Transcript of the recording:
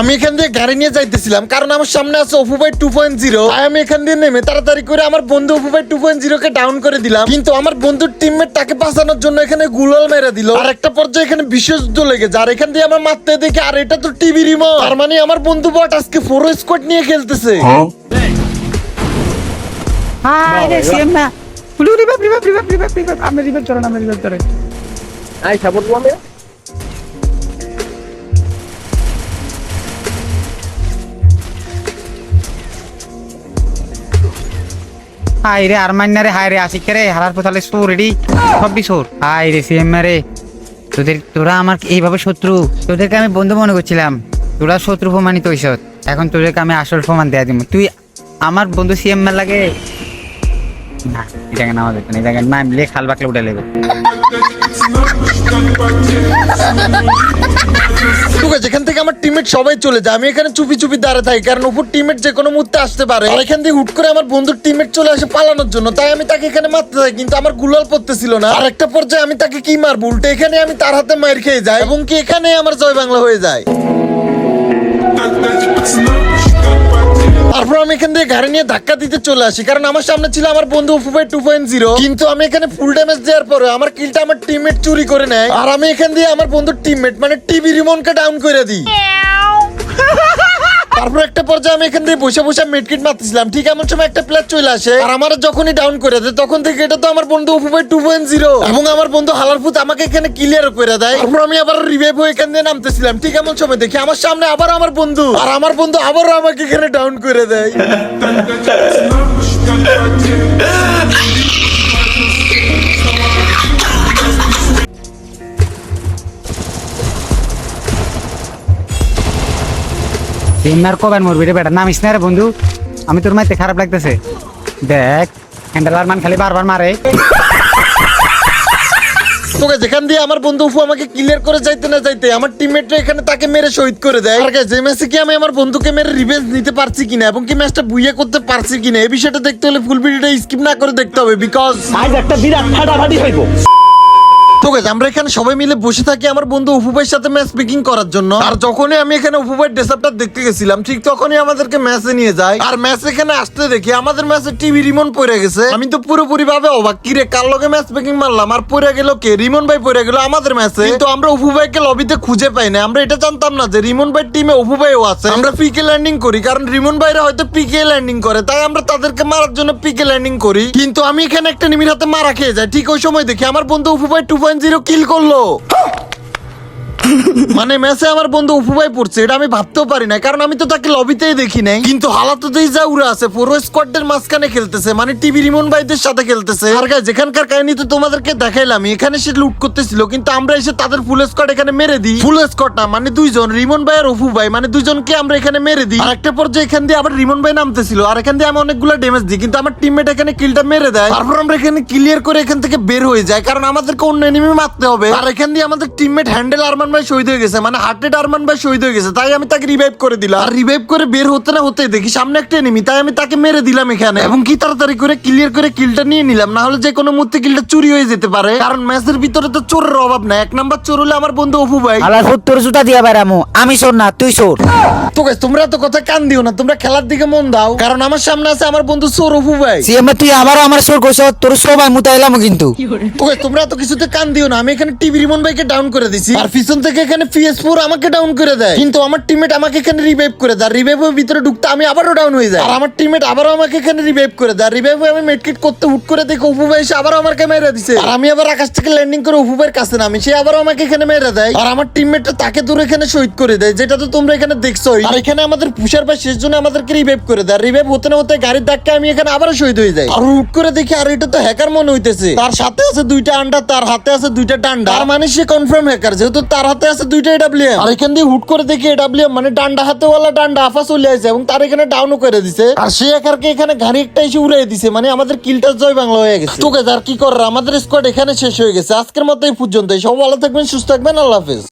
আমি এখান দিয়ে গাড়ি নিয়ে যাইতেছিলাম কারণ আমার সামনে আছে অপু ভাই টু পয়েন্ট জিরো আমি এখান দিয়ে নেমে তাড়াতাড়ি করে আমার বন্ধু অপু ভাই টু পয়েন্ট জিরো কে ডাউন করে দিলাম কিন্তু আমার বন্ধুর টিমমেট তাকে বাঁচানোর জন্য এখানে গুলাল মেরে দিল আর একটা পর্যায়ে এখানে বিশেষ যুদ্ধ লেগেছে আর এখান দিয়ে আমার মারতে দেখে আর এটা তো টিভি রিমোট তার মানে আমার বন্ধু বট আজকে ফোর স্কোয়াড নিয়ে খেলতেছে হাই রে সিএম না আমি রিভাইভ করেন আমি রিভাইভ করেন Ay, sabor হাই রে আর মান্না রে হাই রে আসিক রে? হারার পোতালে সোর রেডি সবই সোর হাই রে সিএম রে। তোদের, তোরা আমার এইভাবে শত্রু। তোদেরকে আমি বন্ধু মনে করছিলাম। তোরা শত্রু প্রমাণিত ঐসব এখন তোদেরকে আমি আসল প্রমাণ দেয়া দিব। তুই আমার বন্ধু সিএম লাগে আমার সবাই চলে যায়, আমি এখানে চুপি কারণ যে কোনো মুহূর্তে আসতে পারে। আর এখান থেকে হুট করে আমার বন্ধুর টিমমেট চলে আসে পালানোর জন্য, তাই আমি তাকে এখানে মারতে থাকি কিন্তু আমার গুলাল পড়তেছিল না। আর একটা পর্যায়ে আমি তাকে কি মারবো? উল্টে এখানে আমি তার হাতে মার খেয়ে যাই, এবং কি এখানে আমার জয় বাংলা হয়ে যায়। তারপর আমি এখান থেকে গাড়ি নিয়ে ধাক্কা দিতে চলে আসি। কারণ আমার সামনে ছিল আমার বন্ধু উফুবাই টু পয়েন্ট জিরো কিন্তু আমি এখানে ফুল ড্যামেজ দেওয়ার পরে আমার কিলটা আমার টিমমেট চুরি করে নেয়। আর আমি এখান দিয়ে আমার বন্ধুর টিমমেট মানে টিভি রিমোনকে ডাউন করে দিই। তারপর একটা পর্যায়ে আমি এখান থেকে বসে বসে মেডকিট মারতেছিলাম। ঠিক এমন সময় একটা প্লেয়ার চলে আসে আর আমার যখনই ডাউন করে দেয় তখন থেকে এটা তো আমার বন্ধু উফুবাই টু পয়েন্ট জিরো এবং আমার বন্ধু হালারপুত আমাকে এখানে ক্লিয়ার করে দেয়। তারপর আমি আবার রিভাইভ হয়ে এখান দিয়ে নামতেছিলাম। ঠিক এমন সময় দেখি আমার সামনে আবার আমার বন্ধু আর আমার বন্ধু আবারও আমাকে এখানে ডাউন করে দেয়। সিএম আর কবেন মরবি রে বেটা নামিস না রে বন্ধু। আমি তোর মাইতে খারাপ লাগতেছে। দেখ হ্যান্ডেলার মান খালি বারবার মারে। তোকে যেখান দিয়ে আমার বন্ধু উফু আমাকে ক্লিয়ার করে যাইতে না যাইতে আমার টিমমেটরা এখানে তাকে মেরে শহীদ করে দেয়। আর যে ম্যাচে কি আমি আমার বন্ধুকে মেরে রিভেঞ্জ নিতে পারছি কিনা এবং কি ম্যাচটা বুইয়ে করতে পারছি কিনা এই বিষয়টা দেখতে হলে ফুল ভিডিওটা স্কিপ না করে দেখতে হবে বিকজ আজ একটা বিরাট ফাটাফাটি হইব। তো আমরা এখানে সবাই মিলে বসে থাকি আমার বন্ধু উপুবাইয়ের সাথে ম্যাচ স্পিকিং করার জন্য। আর যখনই আমি এখানে উপুবাইয়ের ডেসাপটা দেখতে গেছিলাম, ঠিক তখনই আমাদেরকে ম্যাচে নিয়ে যায়। আর ম্যাচ এখানে আসতে দেখি আমাদের ম্যাচে টিভি রিমন পড়ে গেছে। আমি তো পুরোপুরি ভাবে অবাক, কি রে, কার লগে ম্যাচ স্পিকিং মারলাম? আর পড়ে গেল কে? রিমন ভাই পড়ে গেল আমাদের ম্যাচে কিন্তু আমরা উপুবাইকে লবিতে খুঁজে পাই না আমরা এটা জানতাম না যে রিমন ভাই টিমে উপুবাইও আছে। আমরা পিকে ল্যান্ডিং করি, কারণ রিমন ভাইরা হয়তো পিকে ল্যান্ডিং করে, তাই আমরা তাদেরকে মারার জন্য পিকে ল্যান্ডিং করি। কিন্তু আমি এখানে একটা নিমির হাতে মারা খেয়ে যাই। ঠিক ওই সময় দেখি আমার বন্ধু উপুবাই টু পয়েন্ট জিরো কিল করল। মানে ম্যাচে আমার বন্ধু উপুবাই পড়ছে, এটা আমি ভাবতেও পারি না কারণ আমি তো তাকে লবিতেই দেখি নাই। কিন্তু হালাততেই যা উড়ে আছে, পুরো স্কোয়াডের মাঝখানে খেলতেছে মানে টিভি রিমন ভাইদের সাথে খেলতেছে। আর গাইস যেখানকার কাহিনী তো তোমাদেরকে দেখাইলাম এখানে সে লুট করতেছিল, কিন্তু আমরা এসে তাদের ফুল স্কোয়াড এখানে মেরে দিই। ফুল স্কোয়াড না মানে দুইজন, রিমন ভাই আর অপু ভাই মানে দুইজনকে আমরা এখানে মেরে দিই। আর একটা পর্যায়ে এখান দিয়ে আবার রিমন ভাই নামতেছিল, আর এখান দিয়ে আমি অনেকগুলো ড্যামেজ দিই, কিন্তু আমার টিমমেট এখানে কিলটা মেরে দেয়। তারপর আমরা এখানে ক্লিয়ার করে এখান থেকে বের হয়ে যায় কারণ আমাদেরকে অন্য এনিমি মারতে হবে। আর এখান দিয়ে আমাদের টিমমেট হ্যান্ডেল আরমান ভাই শহীদ হয়ে গেছে মানে হার্টেড আরমান ভাই শহীদ হয়ে গেছে তাই আমি তাকে রিভাইভ করে দিলাম। আর রিভাইভ করে বের হতে না হতে দেখি সামনে একটা এনিমি তাই আমি তাকে মেরে দিলাম এখানে। এবং কি তাড়াতাড়ি করে ক্লিয়ার করে কিলটা নিয়ে নিলাম না হলে যে কোনো মুহূর্তে কিলটা চুরি হয়ে যেতে পারে। কারণ ম্যাচের ভিতরে তো চোরের অভাব নাই এক নাম্বার চোর হলে আমার বন্ধু অপু ভাই। আলার সত্তর জুতা দিয়া বেড়ামু আমি শোন না তুই শোন তো guys, তোমরা তো কথা কান দিও না তোমরা খেলার দিকে মন দাও কারণ আমার সামনে আছে আমার বন্ধু চোর অপু ভাই। সিএম তুই আবারও আমার সুর কইছ তোর সবাই মুতাইলাম কিন্তু। ওকে তোমরা তো কিছুতে কান দিও না আমি এখানে টিভি রিমন ভাইকে ডাউন করে দিছি। আর পিছন থেকে এখানে পিএস ফোর আমাকে ডাউন করে দেয়। কিন্তু আমার টিমমেট আমাকে এখানে রিভাইভ করে দেয়। রিভাইভের ভিতরে ঢুকতে আমি আবারও ডাউন হয়ে যায় আর আমার টিমমেট আবারও আমাকে এখানে রিভাইভ করে দেয়। রিভাইভ আমি মেডকিট করতে হুট করে দেখে উপু ভাই এসে আবারও আমাকে মেরে দিছে। আর আমি আবার আকাশ থেকে ল্যান্ডিং করে উপু ভাইয়ের কাছে নামি। সে আবারও আমাকে এখানে মেরে দেয়। আর আমার টিমমেটটা তাকে দূরে এখানে শহীদ করে দেয়, যেটা তো তোমরা এখানে দেখছ আর এখানে আমাদের পুষার ভাই শেষ জন্য আমাদেরকে রিভাইভ করে দেয়। রিভাইভ হতে না হতে গাড়ির ধাক্কা আমি এখানে আবারও শহীদ হয়ে যাই। আর হুট করে দেখি, আর এটা তো হ্যাকার মনে হইতেছে। তার সাথে আছে দুইটা আন্ডা তার হাতে আছে দুইটা ডান্ডা। তার মানে সে কনফার্ম হ্যাকার যেহেতু তার হাতে আছে দুইটা এডাব্লিউএম আর এখান দিয়ে হুট করে দেখি এডাব্লিউএম মানে ডান্ডা হাতে ওয়ালা ডান্ডা আফা চলে আসে এবং তার এখানে ডাউনও করে দিছে। আর সে একারকে এখানে ঘাড়ি একটা এসে উড়াই দিছে। মানে আমাদের কিলটা জয় বাংলা হয়ে গেছে। তোকে আর কি করার আমাদের স্কোয়াড এখানে শেষ হয়ে গেছে। আজকের মতো এই পর্যন্ত সব ভালো থাকবেন সুস্থ থাকবেন। আল্লাহ হাফেজ।